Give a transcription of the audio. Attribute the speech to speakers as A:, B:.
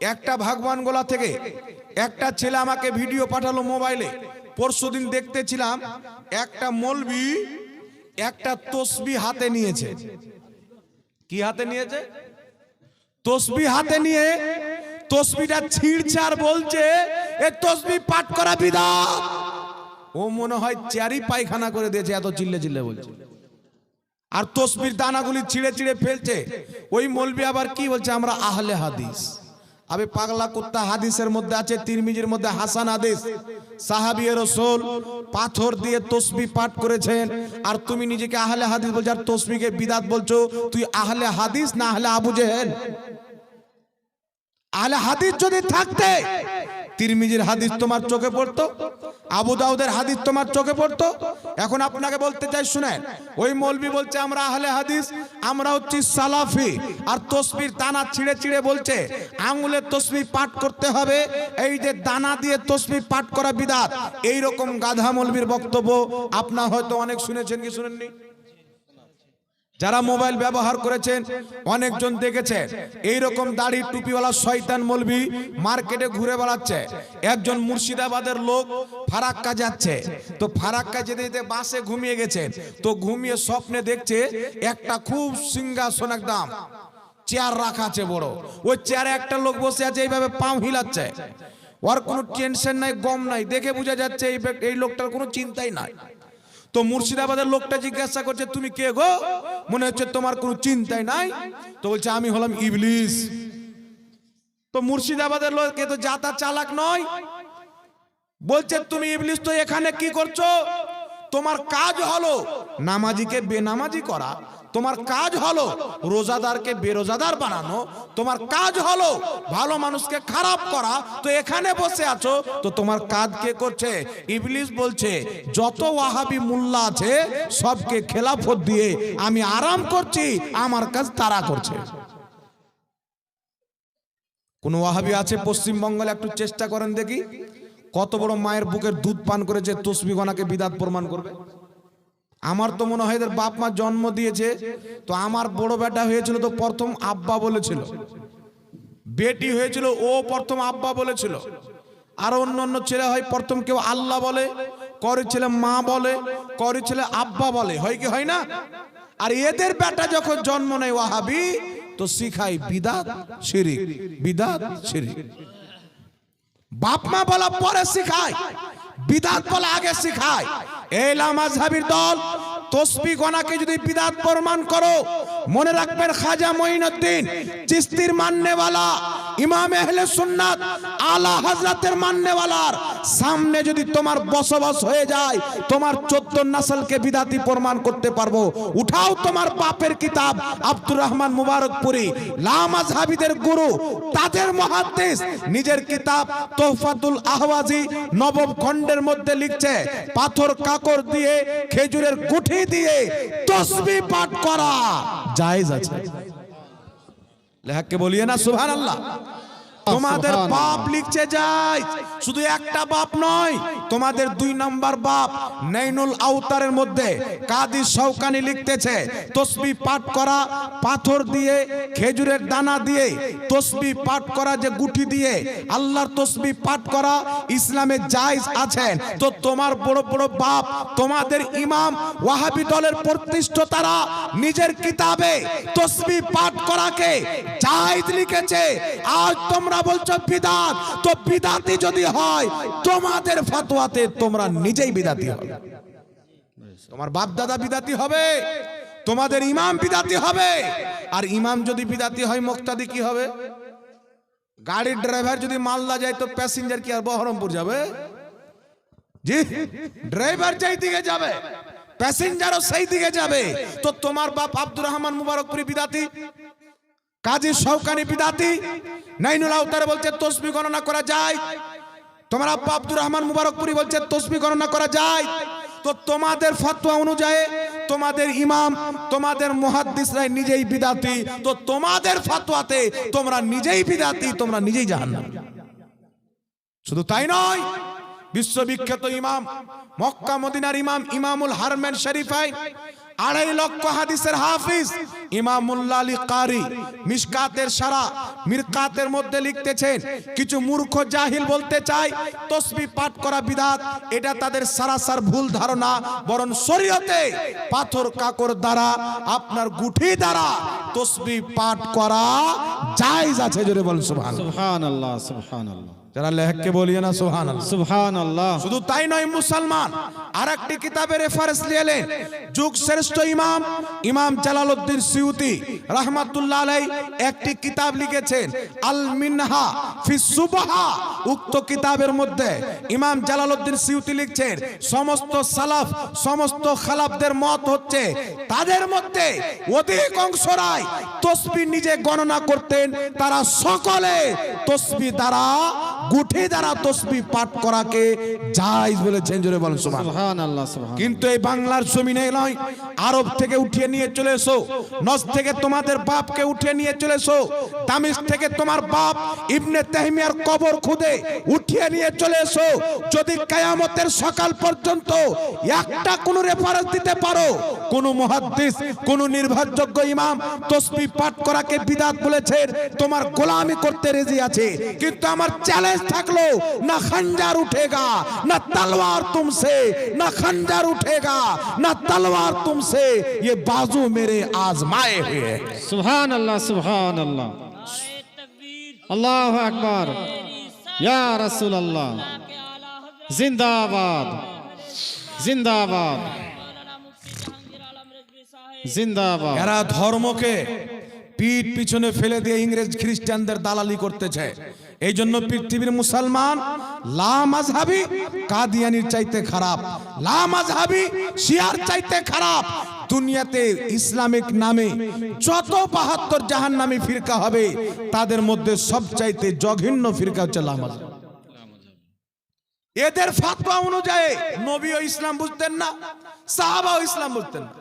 A: একটা ভাগবান গোলা থেকে একটা ছেলে আমাকে ভিডিও পাঠালো মোবাইলে। পরশুদিন দেখতেছিলাম একটা মলবি একটা তসবি হাতে নিয়েছে। কি হাতে নিয়েছে? তসবি হাতে নিয়ে তসবিটা ছিঁড়ছে আর বলছে, এ তসবি পাঠ করা বিদাত ও মনে হয় চারি পায়খানা করে দিয়েছে, এত চিল্লে চিল্লে বলছে। আর তসবির দানাগুলি ছিঁড়ে ছিঁড়ে ফেলছে। ওই মলবি আবার কি বলছে? আমরা আহলে হাদিস। আবে পাগলা কুত্তা হাদিসের মধ্যে আছে, তিরমিজির মধ্যে হাসান হাদিস। সাহাবি রসোল পাথর দিয়ে তসবি পাঠ করেছেন, আর তুমি নিজেকে আহলে হাদিস বলছো, আর তসবিকে বিদাত বলছো, তুই আহলে হাদিস না আহলে আবু জেহেল? আহলে হাদিস যদি থাকতে তিরমিজির হাদিস তোমার চোখে পড়তো? আবু দাউদের হাদিস তোমার চোখে পড়তো? এখন আপনাকে বলতে চাই, শুনেন, ওই মৌলবি বলছে, আমরা আহলে হাদিস, আমরা হচ্ছি সালাফি। আর তসবির দানা ছিঁড়ে ছিঁড়ে বলছে আঙুলের তসবি পাঠ করতে হবে, এই যে দানা দিয়ে তসবি পাঠ করা বিদাত। এই রকম গাধা মৌলবির বক্তব্য আপনার হয়তো অনেক শুনেছেন কি শুনেননি? যারা মোবাইল ব্যবহার করেছেন, অনেকজন দেখেছেন এই রকম দাড়ি টুপিওয়ালা শয়তান মলবি মার্কেটে ঘুরে বেড়াচ্ছে। একজন মুর্শিদাবাদের লোক ফারাক্কা যাচ্ছে। তো ফারাক্কা যেতে যেতে বাসে ঘুমিয়ে গেছে। তো ঘুমিয়ে স্বপ্নে দেখছে একটা খুব সিংহাসন একদম চেয়ার রাখা আছে বড়। ওই চেয়ারে একটা লোক বসে আছে, এইভাবে পাও হিলাচ্ছে। ওর কোনো টেনশন নাই, গম নাই। দেখে বোঝা যাচ্ছে এই লোকটার কোনো চিন্তাই নাই। তো মুর্শিদাবাদের লোকটা জিজ্ঞাসা করছে, তুমি কে গো? মনে হচ্ছে তোমার কোনো চিন্তাই নাই। তো বলছে, আমি হলাম ইবলিস। তো মুর্শিদাবাদের লোক এ তো যাতা চালাক নয়। বলছে, তুমি ইবলিস, তো এখানে কি করছ? তোমার কাজ হলো নামাজিকে বেনামাজি করা তোমার কাজ হলো রোজাদারকে বেরোজাদার বানানো, তোমার কাজ হলো ভালো মানুষকে খারাপ করা, তো এখানে বসে আছো, তো তোমার কাজ কে করছে? ইবলিস বলছে, যত ওয়াহাবি মোল্লা আছে, সবকে খেলাফত দিয়ে আমি আরাম করছি, আমার কাজ তারা করছে। কোন ওয়াহাবি আছে পশ্চিমবঙ্গলে একটু চেষ্টা করেন দেখি? কত বড় মায়ের বুকের দুধ পান করেছে তসবি গনাকে বিদাত প্রমাণ করবে? আমার তো মনে হয় এদের বাপ মা জন্ম দিয়েছে, তো আমার বড় বেটা হয়েছিল তো প্রথম আব্বা বলেছিল। বেটি হয়েছিল, ও প্রথম আব্বা বলেছিল। আর অন্য অন্য ছেলে হয়, প্রথম কেউ আল্লাহ বলে করে ছেলে মা বলে করে ছেলে আব্বা বলে। হয় কি, হয় না? আর এদের বেটা যখন জন্ম নেয় ওয়াহাবি, তো শিখাই বিদাত শিরিক বিদাত শিরিক। বাপ মা বলা পরে শিখায়, বিদাত বলা আগে শিখায়। এলা মাঝহাবির দল, তসবি গনাকে যদি বিদাত প্রমাণ করো, মনে রাখবেন খাজা মঈনুদ্দিন, চিস্তির মাননেওয়ালা ইমাম আহলে সুন্নাত আলা হযরতের মাননেওয়ালার সামনে যদি তোমার বসবাস হয়ে যায়, তোমার চোদ্দ নাসলকে বিদাতি প্রমাণ করতে পারব। উঠাও তোমার বাপের কিতাব, আব্দুর রহমান মুবারকপুরি। লামাজহাবিদের গুরু তাদের মহাদ্দেশ নিজের কিতাব তোহফাতুল আহওয়াজি নবম খণ্ডের মধ্যে লিখছে, পাথর কাকর দিয়ে খেজুরের গুঠি দিয়ে তসবি পাঠ করা। জায়েজ আছে। লেহাকে বলিয়ে না সুভান আল্লাহ তোমাদের বাপ লিখছে যায় শুধু একটা বাপ নয় তোমাদের দুই নাম্বার বাপ নাইনুল আউতারের মধ্যে কাদি শৌকানি লিখতেছে তসবি পাঠ করা পাথর দিয়ে খেজুরের দানা দিয়ে তসবি পাঠ করা যে গুটি দিয়ে আল্লাহর তসবি পাঠ করা ইসলামে জায়েজ আছেন তো তোমার বড় বড় বাপ তোমাদের ইমাম ওয়াহাবি দলের প্রতিষ্ঠতারা নিজের কিতাবে তসবি পাঠ করাকে জায়েজ লিখেছে। আজ তোমরা বলছো বিদাত, তো বিদাতি যদি হয়, তোমাদের ফতোয়াতে তোমরা নিজেই বিদাতি হবে। তোমার বাপ দাদা বিদাতি হবে, তোমাদের ইমাম বিদাতি হবে, আর ইমাম যদি বিদাতি হয়, মুক্তাদি কি হবে? গাড়ির ড্রাইভার যদি মালদা যায়, তো প্যাসেঞ্জার কি আর বহরমপুর যাবে? জি, ড্রাইভার যেই দিকে যাবে, প্যাসেঞ্জারও সেই দিকে যাবে। তো তোমার বাপ আব্দুর রহমান মুবারকপুরি বিদাতি? কাজী শৌকানি বিদাতি নাইনুল আউতারে বলছে, তসবি গণনা করা যায়। তোমার আব্বা আব্দুর রহমান মুবারকপুরি বলছে, তসবি গণনা করা যায়। তো তোমাদের ফতোয়া অনুযায়ী তোমাদের ইমাম, তোমাদের মুহাদ্দিসরাই নিজেই বিদাতি। তো তোমাদের ফতোয়াতে তোমরা নিজেই বিদাতি, তোমরা নিজেই জাহান্নামী। শুধু তাই নয়, বিশ্ববিখ্যাত ইমাম, মক্কা মদিনার ইমাম ইমামুল হারমেন শরীফাই আড়াই লক্ষ হাদিসের হাফিজ ইমামুল্লাহ আলী কারি মিসকাতের সারা মিরকাতের মধ্যে লিখতেছেন, কিছু মূর্খ জাহিল বলতে চায়, তসবি পাঠ করা বিধাত, এটা তাদের সারাসার ভুল ধারণা, বরং শরীয়তে পাথর কাকর দ্বারা, আপনার গুঠি দ্বারা তসবি পাঠ করা জায়েজ আছে, জোরে বল সুবহান
B: সুবহান আল্লাহ সুবহান আল্লাহ
A: যারা লেহকে বলিয়ে না সুহান
B: সুহান আল্লাহ
A: শুধু তাই নয় মুসলমান আর একটি কিতাবের রেফারেন্স নিয়ে যুগ শ্রেষ্ঠ ইমাম ইমাম জালালউদ্দিন সিউতি রাহমাতুল্লাহ আলাই একটি কিতাব লিখেছেন আল মিনহা ফি সুবহা। উক্ত কিতাবের মধ্যে ইমাম জালালউদ্দিন সিউতি লিখছেন সমস্ত সালাফ সমস্ত খালাফদের মত হচ্ছে তাদের মধ্যে অধিকাংশরাই তসবি নিজে গণনা করতেন তারা সকলে তসবি দ্বারা গুঠি দ্বারা তসবি পাঠ করাকে জায়েজ বলেছেন জোরে বলেন সুবহান।
B: সুবহান সুবহান।
A: কিন্তু এই বাংলার জমিনে নয় আরব থেকে উঠিয়ে নিয়ে চলে এসো নজ থেকে তোমাদের বাপকে উঠিয়ে নিয়ে চলে এসো তামিজ থেকে তোমার বাপ ইবনে তেহমিয়ার কবর খুদে উঠিয়ে নিয়ে চলে এসো যদি কায়ামতের সকাল পর্যন্ত একটা কোন রেফারেন্স দিতে পারো কোন মুহাদ্দিস কোন নির্ভরযোগ্য ইমাম তসবি পাঠ করাকে বিদাত বলেছেন তোমার গোলামি করতে রেজি আছে। কিন্তু আমার চ্যালেঞ্জ থাকলো না খঞ্জার উঠেগা না तलवार तुमसे ना खंजर उठेगा ना तलवार तुमसे ये बाजू मेरे आजमाए हुए हैं।
B: সুবহান আল্লাহ সুবহান আল্লাহ আল্লাহু আকবার ইয়া রাসূলুল্লাহ জিন্দাবাদ জিন্দাবাদ জিন্দাবাদ
A: এরা ধর্মকে পিঠ পিছনে ফেলে দিয়ে ইংরেজ খ্রিস্টানদের দালালি করতেছে। এই জন্য পৃথিবীর মুসলমান লামাজহাবি কাদিয়ানির চাইতে খারাপ লামাজহাবি শিয়ার চাইতে খারাপ। দুনিয়াতে ইসলামিক নামে যত বাহাত্তর জাহান নামী ফিরকা হবে, তাদের মধ্যে সবচাইতে জঘন্য ফিরকা হচ্ছে লামাজ এদের ফাতোয়া অনুযায়ী নবীও ইসলাম বুঝতেন না, সাহাবাও ইসলাম বুঝতেন না।